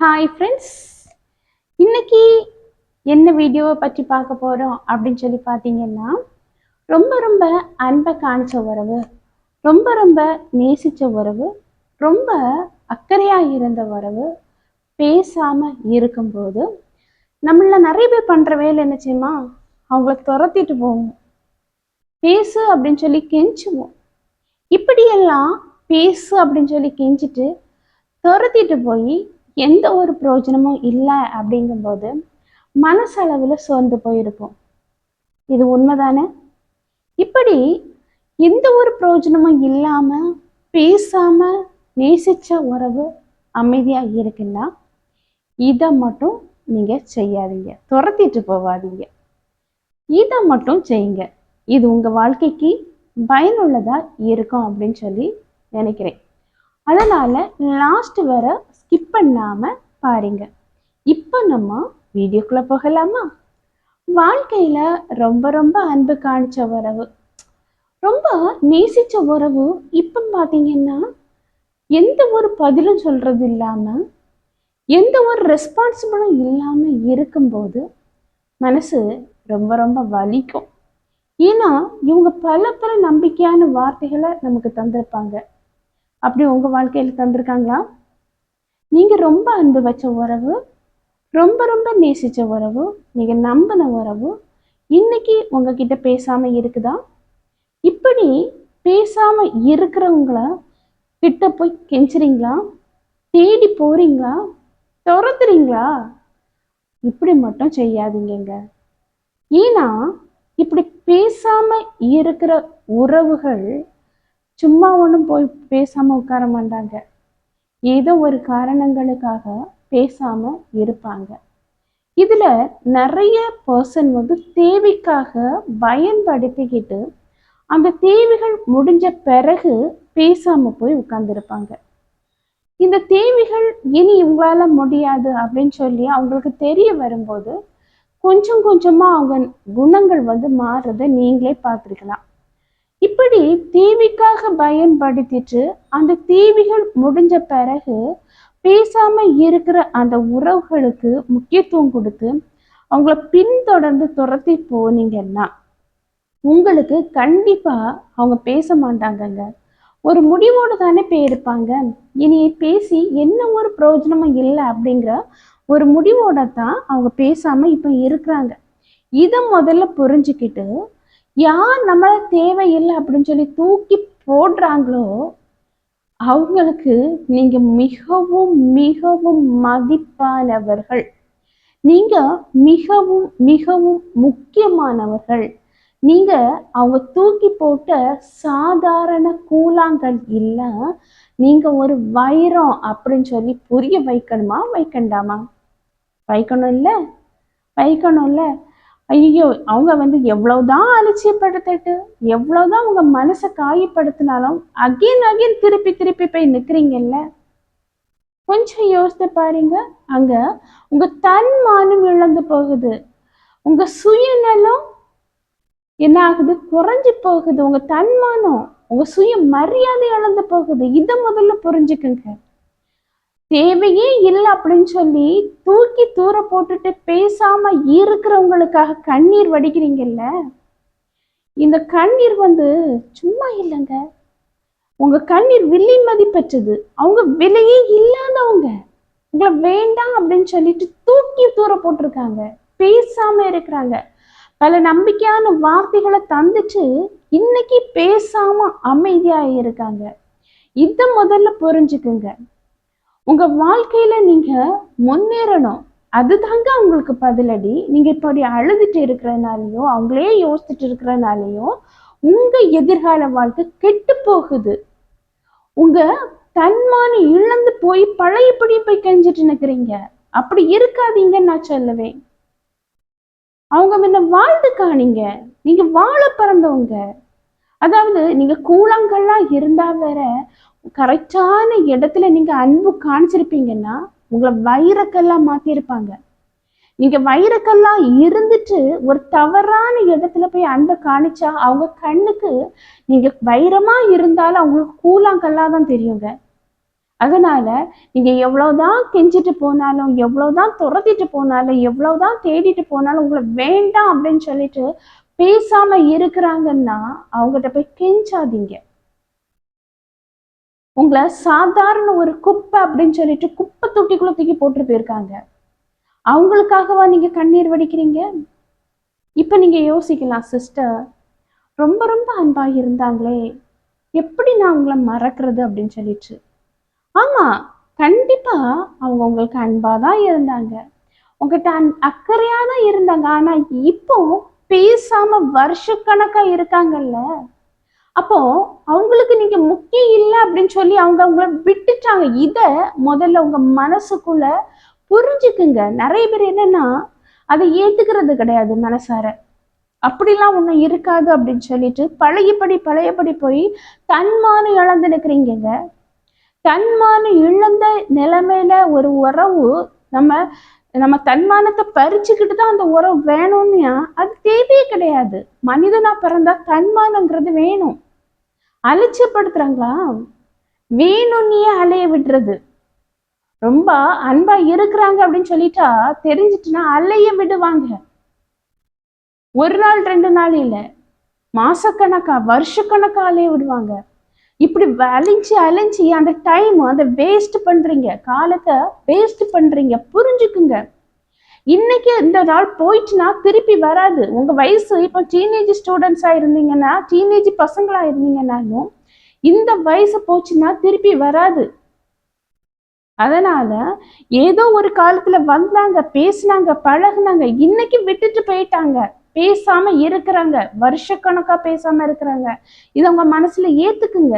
Hi friends இன்னைக்கு என்ன வீடியோவை பற்றி பார்க்க போகிறோம் அப்படின்னு சொல்லி பார்த்தீங்கன்னா ரொம்ப ரொம்ப அன்பை காணிச்ச உறவு ரொம்ப ரொம்ப நேசித்த உறவு ரொம்ப அக்கறையாக இருந்த உறவு பேசாமல் இருக்கும்போது நம்மள நிறைய பேர் பண்ணுற வேலை என்ன செய்யுமா அவங்கள துரத்திட்டு போவோம். பேசு அப்படின்னு சொல்லி கெஞ்சுவோம். இப்படியெல்லாம் பேசு அப்படின்னு சொல்லி கெஞ்சிட்டு துரத்திட்டு போய் எந்த ஒரு பிரயோஜனமும் இல்லை அப்படிங்கும்போது மனசளவில் சோர்ந்து போயிருப்போம். இது உண்மைதானே? இப்படி எந்த ஒரு பிரயோஜனமும் இல்லாமல் பேசாமல் நேசிச்ச உறவு அமைதியாக இருக்குன்னா இதை மட்டும் நீங்கள் செய்யாதீங்க. துரத்திட்டு போகாதீங்க இதை மட்டும் செய்யுங்க. இது உங்கள் வாழ்க்கைக்கு பயனுள்ளதாக இருக்கும் அப்படின்னு சொல்லி நினைக்கிறேன். அதனால் லாஸ்ட் வர ஸ்கிப் பண்ணாமல் பாருங்க. இப்போ நம்ம வீடியோக்குள்ளே போகலாமா? வாழ்க்கையில் ரொம்ப ரொம்ப அன்பு காணிச்ச உறவு. ரொம்ப நேசித்த உறவு இப்போ பார்த்தீங்கன்னா எந்த ஒரு பதிலும் சொல்கிறது இல்லாமல் எந்த ஒரு ரெஸ்பான்சிபிளும் இல்லாமல் இருக்கும்போது மனசு ரொம்ப ரொம்ப வலிக்கும். ஏன்னா இவங்க பல பல நம்பிக்கையான வார்த்தைகளை நமக்கு தந்திருப்பாங்க. அப்படி உங்கள் வாழ்க்கையில் தந்திருக்காங்களா? நீங்கள் ரொம்ப அன்பு வச்ச உறவு ரொம்ப ரொம்ப நேசித்த உறவு நீங்கள் நம்பின உறவு இன்னைக்கு உங்ககிட்ட பேசாமல் இருக்குதா? இப்படி பேசாமல் இருக்கிறவங்கள கிட்ட போய் கெஞ்சுறீங்களா? தேடி போகிறீங்களா துரத்துறீங்களா? இப்படி மட்டும் செய்யாதீங்கங்க. ஏன்னா இப்படி பேசாமல் இருக்கிற உறவுகள் சும்மா ஒன்றும் போய் பேசாமல் உட்கார மாட்டாங்க. ஏதோ ஒரு காரணங்களுக்காக பேசாம இருப்பாங்க. இதுல நிறைய பர்சன் வந்து தேவைக்காக பயன்படுத்திக்கிட்டு அந்த தேவைகள் முடிஞ்ச பிறகு பேசாம போய் உட்கார்ந்துருப்பாங்க. இந்த தேவைகள் இனி இவங்களால முடியாது அப்படின்னு சொல்லி அவங்களுக்கு தெரிய வரும்போது கொஞ்சம் கொஞ்சமா அவங்க குணங்கள் வந்து மாறுறதை நீங்களே பார்த்துருக்கலாம். இப்படி தீவிக்காக பயன்படுத்திட்டு அந்த தீவிகள் முடிஞ்ச பிறகு பேசாம இருக்கிற அந்த உறவுகளுக்கு முக்கியத்துவம் கொடுத்து அவங்கள பின்தொடர்ந்து துரத்தி போனீங்கன்னா உங்களுக்கு கண்டிப்பா அவங்க பேச மாட்டாங்கங்க. ஒரு முடிவோடு தானே போயிருப்பாங்க இனி பேசி என்ன ஒரு பிரயோஜனமும் இல்லை அப்படிங்கிற ஒரு முடிவோட தான் அவங்க பேசாம இப்போ இருக்கிறாங்க. இதை முதல்ல புரிஞ்சுக்கிட்டு யார் நம்மள தேவையில்லை அப்படின்னு சொல்லி தூக்கி போடுறாங்களோ அவங்களுக்கு நீங்க மிகவும் மிகவும் மதிப்பானவர்கள். நீங்க மிகவும் மிகவும் முக்கியமானவர்கள். நீங்க அவங்க தூக்கி போட்ட சாதாரண கூழாங்கல் இல்லை நீங்க ஒரு வைரம் அப்படின்னு சொல்லி புரிய வைக்கணுமா வைக்கண்டாமா? வைக்கணும் இல்லை? வைக்கணும் இல்லை? ஐயோ அவங்க வந்து எவ்வளவுதான் அலட்சியப்படுத்திட்டு எவ்வளவுதான் உங்க மனசை காயப்படுத்தினாலும் அகைன் அகைன் திருப்பி திருப்பி போய் நிக்கிறீங்கல்ல? கொஞ்சம் யோசித்து பாருங்க. அங்க உங்க தன்மானம் இழந்து போகுது. உங்க சுயநலம் என்ன ஆகுது குறைஞ்சு போகுது. உங்க தன்மானம் உங்க சுய மரியாதை இழந்து போகுது. இதை முதல்ல புரிஞ்சுக்குங்க. தேவையே இல்லை அப்படின்னு சொல்லி தூக்கி தூர போட்டுட்டு பேசாம இருக்கிறவங்களுக்காக கண்ணீர் வடிக்கிறீங்கல்ல? இந்த கண்ணீர் வந்து சும்மா இல்லைங்க. உங்க கண்ணீர் விலை மதிப்பற்றது. அவங்க விலையே இல்லாதவங்க. உங்களை வேண்டாம் அப்படின்னு சொல்லிட்டு தூக்கி தூர போட்டிருக்காங்க. பேசாம இருக்கிறாங்க. பல நம்பிக்கையான வார்த்தைகளை தந்துட்டு இன்னைக்கு பேசாம அமைதியா இருக்காங்க. இதை முதல்ல புரிஞ்சுக்குங்க. உங்க வாழ்க்கையில நீங்க முன்னேறணும். அதுதாங்க உங்களுக்கு பதிலடி. நீங்க இப்படி அழுதுட்டு இருக்கிறனாலையும் அவங்களே யோசிச்சுட்டு இருக்கிறனாலையும் உங்க எதிர்கால வாழ்க்கை கெட்டு போகுது. உங்க தன்மானம் இழந்து போய் பழையபடி போய் கெஞ்சிட்டு நிக்கிறீங்க. அப்படி இருக்காதீங்கன்னு நான் சொல்லுவேன். அவங்க முன்ன வாழ்ந்து காணீங்க. நீங்க வாழ பிறந்தவங்க. அதாவது நீங்க கூழாங்கல்லாம் இருந்தா வேற கரெக்டான இடத்துல நீங்க அன்பு காணிச்சிருப்பீங்கன்னா உங்களை வைரக்கல்லா மாத்திருப்பாங்க நீங்க வைரக்கல்லா இருந்துட்டு ஒரு தவறான இடத்துல போய் அன்பை காணிச்சா அவங்க கண்ணுக்கு நீங்க வைரமா இருந்தாலும் அவங்களுக்கு கூழாங்கல்லா தான் தெரியுங்க. அதனால நீங்க எவ்வளவுதான் கெஞ்சிட்டு போனாலும் எவ்வளவுதான் துரத்திட்டு போனாலும் எவ்வளவுதான் தேடிட்டு போனாலும் உங்களை வேண்டாம் அப்படின்னு சொல்லிட்டு பேசாம இருக்கிறாங்கன்னா அவங்ககிட்ட போய் கெஞ்சாதீங்க. உங்களை சாதாரண ஒரு குப்பை அப்படின்னு சொல்லிட்டு குப்பை தொட்டிக்குள்ள தூக்கி போட்டு போயிருக்காங்க. அவங்களுக்காகவா நீங்க கண்ணீர் வடிக்கிறீங்க? இப்ப நீங்க யோசிக்கலாம் சிஸ்டர் ரொம்ப ரொம்ப அன்பா இருந்தாங்களே. எப்படி நான் உங்களை மறக்கிறது அப்படின்னு சொல்லிட்டு. ஆமா கண்டிப்பா அவங்க உங்களுக்கு அன்பா தான் இருந்தாங்க. உங்ககிட்ட அன் அக்கறையா தான் இருந்தாங்க. ஆனா இப்போ பேசாம வருஷக்கணக்கா இருக்காங்கல்ல. அப்போ அவங்களுக்கு நீங்க முக்கியம் இல்லை அப்படின்னு சொல்லி அவங்க அவங்கள விட்டுட்டாங்க. இதை முதல்ல உங்க மனசுக்குள்ள புரிஞ்சுக்குங்க. நிறைய பேர் என்னன்னா அதை ஏத்துக்கிறது கிடையாது மனசார. அப்படிலாம் ஒன்றும் இருக்காது அப்படின்னு சொல்லிட்டு பழையபடி பழையபடி போய் தன்மானம் இழந்து நிற்கிறீங்க தன்மானம் இழந்த நிலைமையில ஒரு உறவு நம்ம நம்ம தன்மானத்தை பறிச்சுக்கிட்டு தான் அந்த உரம் வேணும்னா அது தேவையே கிடையாது. மனிதனா பிறந்தா தன்மானங்கிறது வேணும். அலட்சியப்படுத்துறாங்களா? வேணும்னே அலைய விடுறது. ரொம்ப அன்பா இருக்கிறாங்க அப்படின்னு சொல்லிட்டா தெரிஞ்சிட்டுனா அலைய விடுவாங்க. ஒரு நாள் ரெண்டு நாள் இல்ல. மாசக்கணக்கா வருஷக்கணக்கா அலைய விடுவாங்க. இப்படி அலைஞ்சி அலைஞ்சு அந்த டைம் அந்த வேஸ்ட் பண்றீங்க. காலத்தை வேஸ்ட் பண்றீங்க. புரிஞ்சுக்குங்க. இன்னைக்கு இந்த நாள் போயிட்டுனா திருப்பி வராது. உங்க வயசு இப்போ டீனேஜ் ஸ்டூடெண்ட்ஸா இருந்தீங்கன்னா டீனேஜ் பசங்களா இருந்தீங்கன்னாலும் இந்த வயசு போச்சுன்னா திருப்பி வராது. அதனால ஏதோ ஒரு காலத்துல வந்தாங்க பேசினாங்க பழகுனாங்க இன்னைக்கு விட்டுட்டு போயிட்டாங்க. பேசாம இருக்கிறாங்க. வருஷக்கணக்கா பேசாம இருக்கிறாங்க. இதை உங்க மனசுல ஏத்துக்குங்க.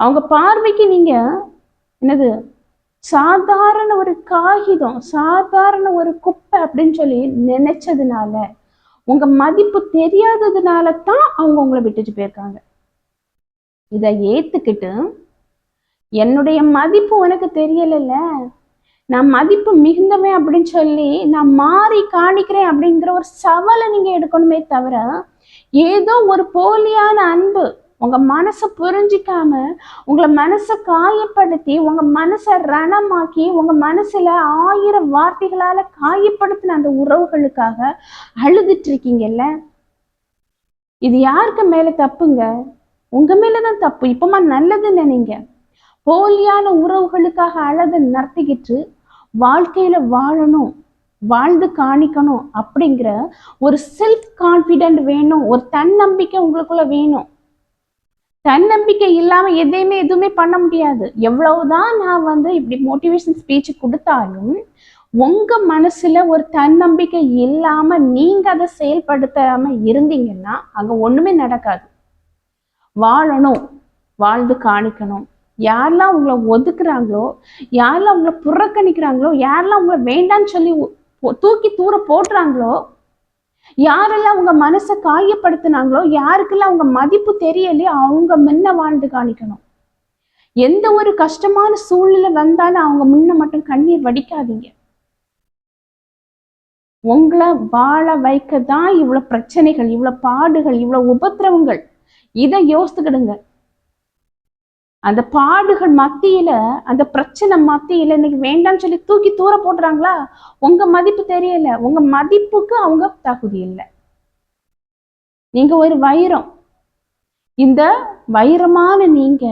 அவங்க பார்வைக்கு நீங்க என்னது? சாதாரண ஒரு காகிதம் சாதாரண ஒரு குப்பை அப்படின்னு சொல்லி நினைச்சதுனால உங்க மதிப்பு தெரியாததுனால தான் அவங்க உங்களை விட்டுட்டு போயிருக்காங்க. இதை ஏத்துக்கிட்டு என்னுடைய மதிப்பு உனக்கு தெரியலைல்ல? நான் மதிப்பு மிகுந்தவன் அப்படின்னு சொல்லி நான் மாறி காணிக்கிறேன் அப்படிங்கிற ஒரு சவாலை நீங்கள் எடுக்கணுமே தவிர ஏதோ ஒரு போலியான அன்பு உங்க மனசை புரிஞ்சிக்காம உங்களை மனசை காயப்படுத்தி உங்க மனசை ரணமாக்கி உங்க மனசுல ஆயிரம் வார்த்தைகளால காயப்படுத்தின அந்த உறவுகளுக்காக அழுதுட்டு இருக்கீங்கல்ல? இது யாருக்கு மேல தப்புங்க? உங்க மேலதான் தப்பு. இப்பமா நல்லதுன்னு நினைங்க. போலியான உறவுகளுக்காக அழகு நடத்திக்கிட்டு வாழ்க்கையில வாழணும் வாழ்ந்து காணிக்கணும் அப்படிங்கிற ஒரு செல்ஃப் கான்ஃபிடென்ட் வேணும் ஒரு தன்னம்பிக்கை உங்களுக்குள்ள வேணும். தன்னம்பிக்கை இல்லாம எதையுமே எதுவுமே பண்ண முடியாது. எவ்வளவுதான் நான் வந்து இப்படி மோட்டிவேஷன் ஸ்பீச் கொடுத்தாலும் உங்க மனசுல ஒரு தன்னம்பிக்கை இல்லாம நீங்க அதை செயல்படுத்தாம இருந்தீங்கன்னா அங்க ஒண்ணுமே நடக்காது. வாழணும் வாழ்ந்து காணிக்கணும். யாரெல்லாம் உங்களை ஒதுக்குறாங்களோ யாரெல்லாம் உங்களை புறக்கணிக்கிறாங்களோ யாரெல்லாம் உங்களை வேண்டான்னு சொல்லி தூக்கி தூர போடுறாங்களோ யாரெல்லாம் உங்க மனசை காயப்படுத்தினாங்களோ யாருக்கெல்லாம் உங்க மதிப்பு தெரியலையோ அவங்க முன்ன வாழ்ந்து காணிக்கணும். எந்த ஒரு கஷ்டமான சூழ்நிலை வந்தாலும் அவங்க முன்ன மட்டும் கண்ணீர் வடிக்காதீங்க. உங்களை வாழ வைக்க தான் இவ்வளவு பிரச்சனைகள் இவ்வளவு பாடுகள் இவ்வளவு உபத்திரவங்கள். இதை யோசித்துக்கிடுங்க. அந்த பாடுகள் மத்தியில அந்த பிரச்சனை மத்தியில இன்னைக்கு வேண்டாம்னு சொல்லி தூக்கி தூர போடுறாங்களா? உங்க மதிப்பு தெரியல. உங்க மதிப்புக்கு அவங்க தகுதி இல்லை. நீங்க ஒரு வைரம். இந்த வைரமான நீங்க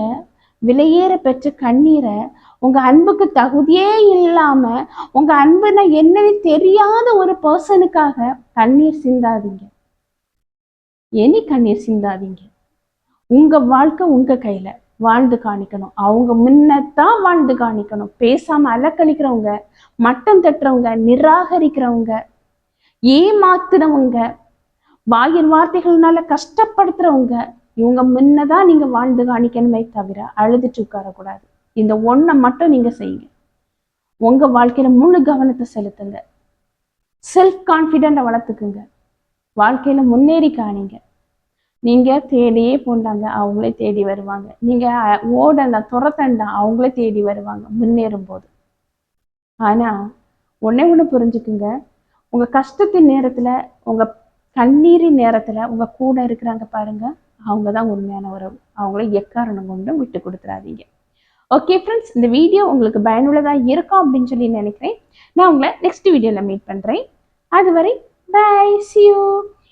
விலையேற பெற்ற கண்ணீரை உங்க அன்புக்கு தகுதியே இல்லாம உங்க அன்புனா என்னன்னு தெரியாத ஒரு பர்சனுக்காக கண்ணீர் சிந்தாதீங்க. எனி கண்ணீர் சிந்தாதீங்க. உங்க வாழ்க்கை உங்க கையில. வாழ்ந்து காணிக்கணும். அவங்க முன்னத்தான் வாழ்ந்து காணிக்கணும். பேசாம அலக்கழிக்கிறவங்க மட்டம் தட்டுறவங்க நிராகரிக்கிறவங்க ஏமாத்துறவங்க வாயின் வார்த்தைகள்னால கஷ்டப்படுத்துறவங்க இவங்க முன்னதான் நீங்க வாழ்ந்து காணிக்கணுமே தவிர அழுதுட்டு உட்காரக்கூடாது. இந்த ஒன்றை மட்டும் நீங்க செய்யுங்க. உங்க வாழ்க்கையில முழு கவனத்தை செலுத்துங்க. செல்ஃப் கான்ஃபிடென்ட்டை வளர்த்துக்குங்க. வாழ்க்கையில முன்னேறி காணிங்க. நீங்க தேடியே போண்டாங்க அவங்களே தேடி வருவாங்க. நீங்க ஓடண்டா துரத்தண்டா அவங்களே தேடி வருவாங்க முன்னேறும் போது ஆனா ஒன்றே ஒன்று புரிஞ்சுக்குங்க. உங்க கஷ்டத்தின் நேரத்துல உங்க கண்ணீரின் நேரத்துல உங்க கூட இருக்கிறாங்க பாருங்க அவங்க தான் உண்மையான உறவு. அவங்கள எக்காரணம் கொண்டும் விட்டு கொடுத்துடாதீங்க ஓகே ஃப்ரெண்ட்ஸ் இந்த வீடியோ உங்களுக்கு பயனுள்ளதாக இருக்கும் அப்படின்னு சொல்லி நினைக்கிறேன். நான் உங்களை நெக்ஸ்ட் வீடியோவில் மீட் பண்ணுறேன் அதுவரை பை சியூ